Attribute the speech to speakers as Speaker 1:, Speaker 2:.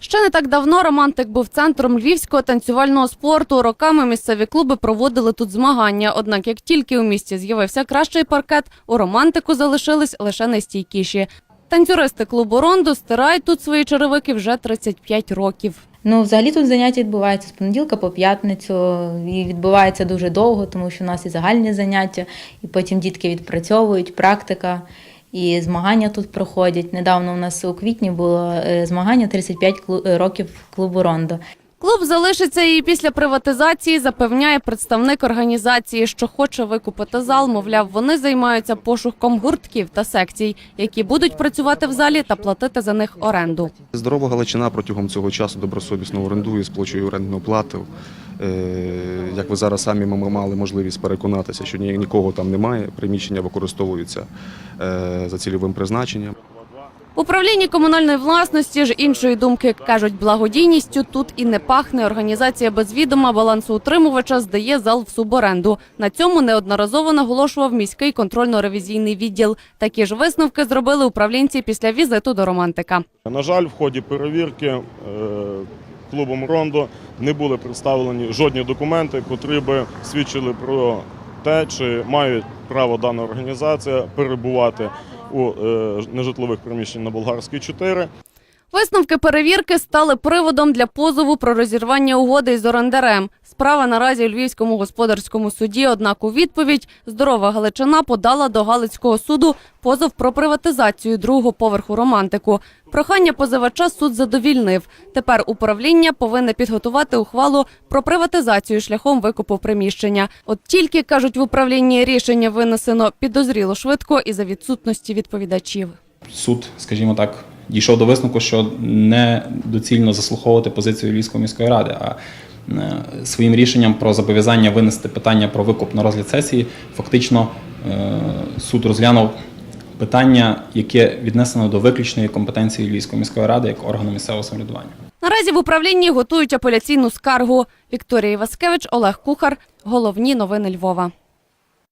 Speaker 1: Ще не так давно романтик був центром львівського танцювального спорту. Роками місцеві клуби проводили тут змагання. Однак, як тільки у місті з'явився кращий паркет, у романтику залишились лише найстійкіші. Танцюристи клубу Рондо стирають тут свої черевики вже 35 років.
Speaker 2: Ну, взагалі тут заняття відбуваються з понеділка по п'ятницю і відбувається дуже довго, тому що у нас і загальні заняття, і потім дітки відпрацьовують, практика. І змагання тут проходять. Недавно у нас у квітні було е, змагання 35 клу- е, років клубу Рондо.
Speaker 1: Клуб залишиться і після приватизації, запевняє представник організації, що хоче викупити зал. Мовляв, вони займаються пошуком гуртків та секцій, які будуть працювати в залі та платити за них оренду.
Speaker 3: Здорова Галичина протягом цього часу добросовісно орендує, сплачує орендну плату. Е, Як ви зараз самі ми мали можливість переконатися, що нікого там немає, приміщення використовуються е, за цільовим призначенням.
Speaker 1: Управлінні комунальної власності ж іншої думки кажуть, благодійністю тут і не пахне. Організація без відома балансоутримувача здає зал в суборенду. На цьому неодноразово наголошував міський контрольно-ревізійний відділ. Такі ж висновки зробили управлінці після візиту до романтика.
Speaker 4: На жаль, в ході перевірки е, клубом Рондо не були представлені жодні документи, котрі би свідчили про те, чи мають право дана організація перебувати у е, нежитлових приміщень на Болгарській 4
Speaker 1: Висновки перевірки стали приводом для позову про розірвання угоди із орендарем. Справа наразі у Львівському господарському суді. Однак у відповідь здорова Галичина подала до Галицького суду позов про приватизацію другого поверху романтику. Прохання позивача суд задовільнив. Тепер управління повинне підготувати ухвалу про приватизацію шляхом викупу приміщення. От тільки кажуть в управлінні рішення винесено підозріло швидко і за відсутності відповідачів.
Speaker 5: суд, скажімо так, дійшов до висновку, що не доцільно заслуховувати позицію Львівської міської ради, а е, своїм рішенням про зобов'язання винести питання про викуп на розгляд сесії, фактично е, суд розглянув питання, яке віднесено до виключної компетенції Львівської міської ради як органу місцевого самоврядування.
Speaker 1: Наразі в управлінні готують апеляційну скаргу. Вікторія Іваскевич, Олег Кухар. Головні новини Львова.